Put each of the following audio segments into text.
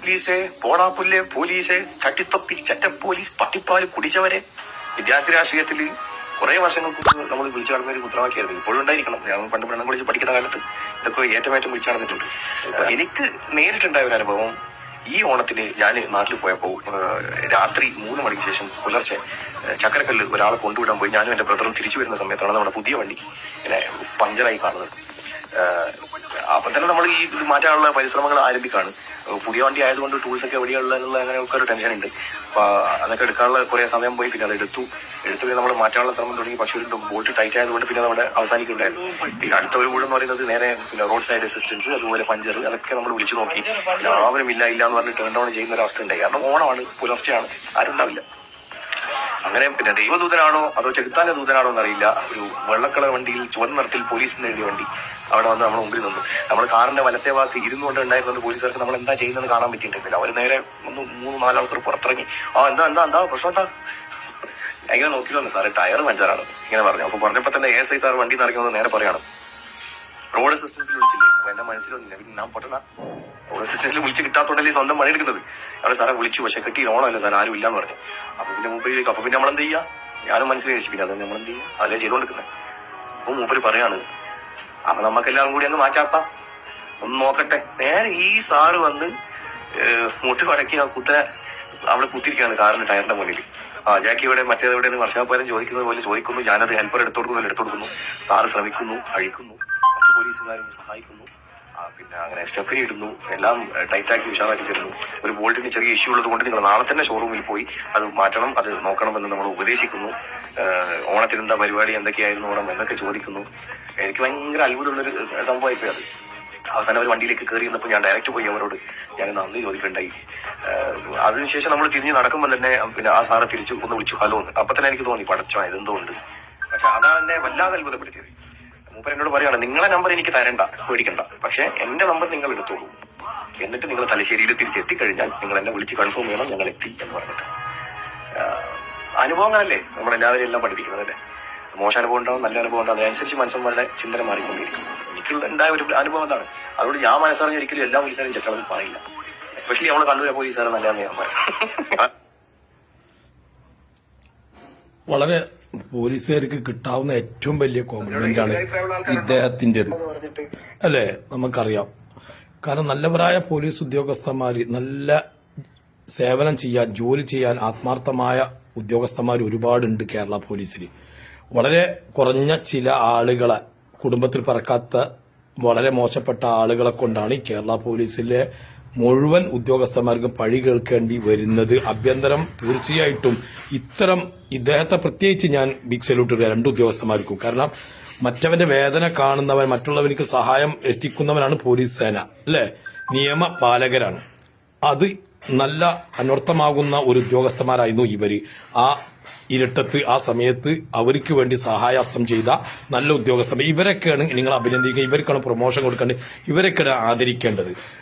പോലീസെ പുല്ല് പോലീസേ ചട്ടിത്തൊപ്പി ചറ്റ പോലീസ് പട്ടിപ്പാൽ കുടിച്ചവരെ. വിദ്യാർത്ഥി രാഷ്ട്രീയത്തിൽ കുറെ വർഷങ്ങൾക്ക് നമ്മൾ വിളിച്ചു നടന്ന ഒരു മുദ്രാവാക്യമായിരുന്നു. ഇപ്പോഴും ഉണ്ടായിരിക്കണം. ഞാൻ പണ്ട് പെണ്ണം കുളിച്ച് പഠിക്കുന്ന കാലത്ത് ഇതൊക്കെ ഏറ്റമേറ്റം വിളിച്ചു നടന്നിട്ടുണ്ട്. എനിക്ക് നേരിട്ടുണ്ടായ ഒരു അനുഭവം ഈ ഓണത്തിന് ഞാൻ നാട്ടിൽ പോയപ്പോൾ രാത്രി മൂന്ന് മണിക്ക് ശേഷം പുലർച്ചെ ചക്കരക്കല്ല് ഒരാളെ കൊണ്ടുവിടാൻ പോയി. ഞാനും എന്റെ ബ്രദറും തിരിച്ചു വരുന്ന സമയത്താണ് നമ്മുടെ പുതിയ വണ്ടി ഇങ്ങനെ പഞ്ചറായി കാണുന്നത്. അപ്പൊ തന്നെ നമ്മൾ ഈ മാറ്റാനുള്ള പരിശ്രമങ്ങൾ ആരംഭിക്കാണ്. ഏഹ്, പുതിയ വണ്ടി ആയതുകൊണ്ട് ടൂൾസ് ഒക്കെ എവിടെയുള്ള അങ്ങനെയൊക്കെ ഒരു ടെൻഷൻ ഉണ്ട്. അപ്പൊ അതൊക്കെ എടുക്കാനുള്ള കുറെ സമയം പോയി പിന്നെ അത് എടുത്തു. എടുത്തു പിന്നെ നമ്മൾ മാറ്റാനുള്ള ശ്രമം തുടങ്ങി. പക്ഷേ ഒരു ബോട്ട് ടൈറ്റ് ആയതുകൊണ്ട് പിന്നെ നമ്മുടെ അവസാനിക്കുന്നുണ്ടായിരുന്നു പിന്നെ അടുത്ത ഒരു വീട് എന്ന് പറയുന്നത് നേരെ പിന്നെ റോഡ് സൈഡ് അസിസ്റ്റൻസ് അതുപോലെ പഞ്ചർ അതൊക്കെ നമ്മൾ വിളിച്ചു നോക്കി. എല്ലാവരും ഇല്ല ഇല്ല എന്ന് പറഞ്ഞ് ടേൺ ഡൗൺ ചെയ്യുന്ന ഒരു അവസ്ഥ ഉണ്ടായി കാരണം ഓണമാണ് പുലർച്ചെയാണ്. ആരും ഉണ്ടാവില്ല. അങ്ങനെ പിന്നെ ദൈവദൂതനാണോ അതോ ചെകുത്താന്റെ ദൂതനാണോ എന്നറിയില്ല. ഒരു വെള്ളക്കളർ വണ്ടിയിൽ ചുവന്ന നിറത്തിൽ പോലീസിന് എഴുതിയ വണ്ടി. അവിടെ വന്ന് നമ്മുടെ മുമ്പിൽ നിന്നു. നമ്മൾ കാറിന്റെ വലത്തെ ഭാഗത്ത് ഇരുന്നുകൊണ്ട് ഉണ്ടായിരുന്നത് പോലീസുകാർക്ക് നമ്മൾ എന്താ ചെയ്യുന്നത് കാണാൻ പറ്റിയിട്ടില്ല അവർ നേരെ ഒന്ന് മൂന്ന് നാലാൾക്കാർ പുറത്തിറങ്ങി. ആ എന്താ എന്താ എന്താ പ്രശ്നം ഇങ്ങനെ നോക്കി വന്നു. സാറേ ടയർ പഞ്ചറാണ് ഇങ്ങനെ പറഞ്ഞു. അപ്പൊ പറഞ്ഞപ്പോ തന്നെ എസ് ഐ സാർ വണ്ടി നിറയ്ക്കുന്നത് നേരെ പറയണം. റോഡ് അസിസ്റ്റൻസിൽ വിളിച്ചില്ലേ? അപ്പൊ എന്റെ മനസ്സിൽ വന്നില്ല. പിന്നെ ഞാൻ പൊട്ടണ റോഡ് അസിസ്റ്റൻസിൽ വിളിച്ച് കിട്ടാത്തോണ്ടല്ലേ സ്വന്തം പണി എടുക്കുന്നത്? അവിടെ സാറെ വിളിച്ചു പക്ഷെ കിട്ടി ഓണമല്ല സാർ ആരും ഇല്ലാന്ന് പറഞ്ഞു. അപ്പൊ പിന്നെ മൂപ്പര് ചോദിക്കും അപ്പൊ പിന്നെ നമ്മളെന്ത് ചെയ്യാ? ഞാനും കഴിച്ചു പിന്നെ അത് നമ്മൾ എന്ത് ചെയ്യാ? അതല്ലേ ചെയ്തോണ്ടിരിക്കുന്നത് അപ്പൊ മൂപ്പര് പറയാണ് അപ്പൊ നമുക്ക് എല്ലാവരും കൂടി അങ്ങ് മാറ്റാപ്പ. ഒന്ന് നോക്കട്ടെ. നേരെ ഈ സാറ് വന്ന് മുട്ടു മടക്കി ആ കുത്തനെ അവിടെ കുത്തിരിക്കുകയാണ് കാറിന്റെ ടയറിന്റെ മുന്നിൽ. ആ ജാക്കി ഇവിടെ മറ്റേത് ഇവിടെ വർഷാപ്പാരം ചോദിക്കുന്നത് പോലെ ചോദിക്കുന്നു. ഞാനത് ഹെൽപ്പർ എടുത്തു കൊടുക്കുന്നു എടുത്തു കൊടുക്കുന്നു സാറ് ശ്രമിക്കുന്നു അഴിക്കുന്നു. മറ്റു പോലീസുകാരും സഹായിക്കുന്നു. അങ്ങനെ സ്റ്റെപ്പിനി ഇടുന്നു എല്ലാം ടൈറ്റാക്കി വിശാലാക്കി തരുന്നു ഒരു ബോൾട്ടിന് ചെറിയ ഇഷ്യൂ ഉള്ളത് കൊണ്ട് നിങ്ങൾ നാളെ തന്നെ ഷോറൂമിൽ പോയി അത് മാറ്റണം അത് നോക്കണമെന്ന് നമ്മൾ ഉപദേശിക്കുന്നു. ഓണത്തിനെന്താ പരിപാടി എന്തൊക്കെയായിരുന്നു ഓണം എന്നൊക്കെ ചോദിക്കുന്നു. എനിക്ക് ഭയങ്കര അത്ഭുതമുള്ളൊരു സംഭവമായിപ്പോയി അത്. അവസാനം അവർ വണ്ടിയിലേക്ക് കയറി വന്നപ്പോൾ ഞാൻ ഡയറക്റ്റ് പോയി അവരോട് ഞാൻ നന്ദി ചോദിക്കണ്ടായി. അതിനുശേഷം നമ്മൾ തിരിഞ്ഞ് നടക്കുമ്പോൾ തന്നെ പിന്നെ ആ സാറെ തിരിച്ചു ഒന്ന് വിളിച്ചു ഹലോ എന്ന്. അപ്പൊ തന്നെ എനിക്ക് തോന്നി പടച്ചോ ഇതെന്തോ ഉണ്ട്? പക്ഷെ അതാണ് എന്നെ വല്ലാതെ അത്ഭുതപ്പെടുത്തിയത്. മൂപ്പർ എന്നോട് പറയാണ് നിങ്ങളെ നമ്പർ എനിക്ക് തരണ്ട പേടിക്കണ്ട. പക്ഷെ എന്റെ നമ്പർ നിങ്ങൾ എടുത്തോളൂ. എന്നിട്ട് നിങ്ങൾ തലശ്ശേരിയിൽ തിരിച്ചെത്തിക്കഴിഞ്ഞാൽ നിങ്ങൾ എന്നെ വിളിച്ച് കൺഫേം ചെയ്യണം ഞങ്ങൾ എത്തി എന്ന് പറഞ്ഞിട്ട്. അനുഭവങ്ങളല്ലേ നമ്മളെല്ലാവരും എല്ലാം പഠിപ്പിക്കുന്നത് അല്ലേ? മോശ അനുഭവം ഉണ്ടാവും നല്ല അനുഭവം ഉണ്ടാവും. അതിനനുസരിച്ച് മനുഷ്യന്മാരുടെ ചിന്തന മാറിക്കൊണ്ടിരിക്കും. എനിക്കുള്ള ഉണ്ടായ ഒരു അനുഭവം അതാണ്. അതുകൊണ്ട് ഞാൻ മനസ്സറിഞ്ഞ ഒരിക്കലും എല്ലാ പോലീസുകാരും ചെറ്റളവ് പറയില്ല. എസ്പെഷ്യലി നമ്മൾ കണ്ണൂരെ പോലീസുകാരെ നല്ലതെന്ന് ഞാൻ പറയാം. വളരെ പോലീസുകാർക്ക് കിട്ടാവുന്ന ഏറ്റവും വലിയ കോംപ്ലിമെന്റാണ് ആണ് ഇദ്ദേഹത്തിന്റെത്. അല്ലേ? നമുക്കറിയാം. കാരണം നല്ലവരായ പോലീസ് ഉദ്യോഗസ്ഥന്മാര് നല്ല സേവനം ചെയ്യാൻ ജോലി ചെയ്യാൻ ആത്മാർത്ഥമായ ഉദ്യോഗസ്ഥന്മാർ ഒരുപാടുണ്ട് കേരള പോലീസിൽ വളരെ കുറഞ്ഞ ചില ആളുകളെ കുടുംബത്തിൽ പറക്കാത്ത വളരെ മോശപ്പെട്ട ആളുകളെ കൊണ്ടാണ് ഈ കേരള പോലീസിലെ മുഴുവൻ ഉദ്യോഗസ്ഥന്മാർക്കും പഴി കേൾക്കേണ്ടി വരുന്നത് അഭ്യന്തരം തീർച്ചയായിട്ടും ഇത്തരം ഇദ്ദേഹത്തെ പ്രത്യേകിച്ച് ഞാൻ ബിഗ് സല്യൂട്ട് ഇടുക രണ്ട് ഉദ്യോഗസ്ഥന്മാർക്കും. കാരണം മറ്റവന്റെ വേദന കാണുന്നവൻ മറ്റുള്ളവർക്ക് സഹായം എത്തിക്കുന്നവനാണ് പോലീസ് സേന അല്ലെ? നിയമ പാലകരാണ്. അത് നല്ല അനർത്ഥമാകുന്ന ഒരു ഉദ്യോഗസ്ഥന്മാരായിരുന്നു ഇവർ. ആ ഇരട്ടത്ത് ആ സമയത്ത് അവർക്ക് വേണ്ടി സഹായാസ്ത്രം ചെയ്ത നല്ല ഉദ്യോഗസ്ഥന്മാർ. ഇവരൊക്കെയാണ് നിങ്ങൾ അഭിനന്ദിക്കുക ഇവർക്കാണ് പ്രൊമോഷൻ കൊടുക്കേണ്ടത് ഇവരൊക്കെയാണ് ആദരിക്കേണ്ടത്.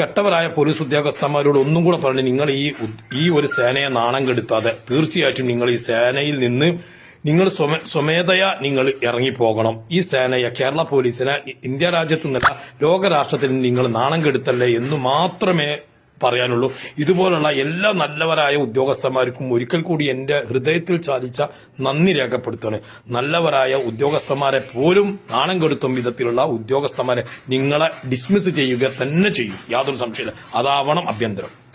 കെട്ടവരായ പോലീസ് ഉദ്യോഗസ്ഥന്മാരോട് ഒന്നും കൂടെ പറഞ്ഞു നിങ്ങൾ ഈ ഈ ഒരു സേനയെ നാണം കെടുത്താതെ തീർച്ചയായിട്ടും നിങ്ങൾ ഈ സേനയിൽ നിന്ന് നിങ്ങൾ സ്വമേ- സ്വമേധയാ നിങ്ങൾ ഇറങ്ങിപ്പോകണം. ഈ സേനയെ കേരള പോലീസിനെ ഇന്ത്യ രാജ്യത്തു നിന്നല്ല ലോകരാഷ്ട്രത്തിൽ നിങ്ങൾ നാണം കെടുത്തല്ലേ എന്ന് മാത്രമേ പറയാനുള്ളൂ. ഇതുപോലുള്ള എല്ലാ നല്ലവരായ ഉദ്യോഗസ്ഥന്മാർക്കും ഒരിക്കൽ കൂടി എന്റെ ഹൃദയത്തിൽ ചാലിച്ച നന്ദി രേഖപ്പെടുത്തുകയാണ്. നല്ലവരായ ഉദ്യോഗസ്ഥന്മാരെ പോലും നാണം കെടുത്തും വിധത്തിലുള്ള ഉദ്യോഗസ്ഥന്മാരെ നിങ്ങളെ ഡിസ്മിസ് ചെയ്യുക തന്നെ ചെയ്യും. യാതൊരു സംശയമില്ല അതാവണം അഭ്യന്തരം.